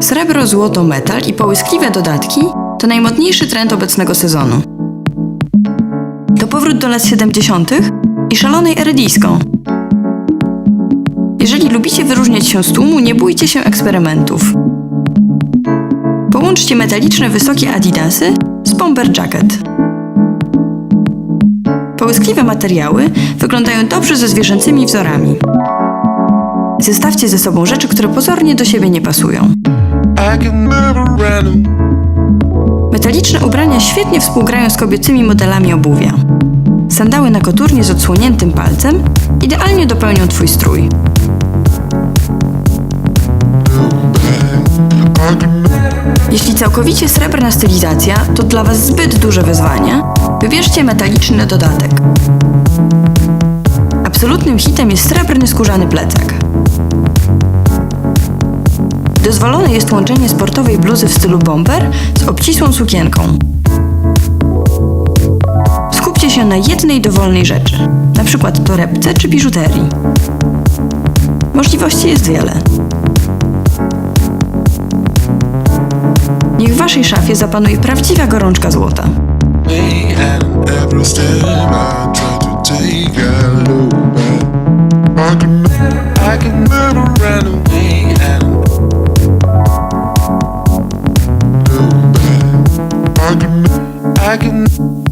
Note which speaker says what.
Speaker 1: Srebro, złoto, metal i połyskliwe dodatki to najmodniejszy trend obecnego sezonu. To powrót do lat 70. i szalonej ery disco. Jeżeli lubicie wyróżniać się z tłumu, nie bójcie się eksperymentów. Połączcie metaliczne wysokie adidasy z bomber jacket. Połyskliwe materiały wyglądają dobrze ze zwierzęcymi wzorami. Zestawcie ze sobą rzeczy, które pozornie do siebie nie pasują. Metaliczne ubrania świetnie współgrają z kobiecymi modelami obuwia. Sandały na koturnie z odsłoniętym palcem idealnie dopełnią Twój strój. Jeśli całkowicie srebrna stylizacja to dla Was zbyt duże wyzwanie, wybierzcie metaliczny dodatek. Absolutnym hitem jest srebrny skórzany plecak. Dozwolone jest łączenie sportowej bluzy w stylu bomber z obcisłą sukienką. Skupcie się na jednej dowolnej rzeczy, np. torebce czy biżuterii. Możliwości jest wiele. Niech w Waszej szafie zapanuje prawdziwa gorączka złota.
Speaker 2: every step I try to take. I can thank you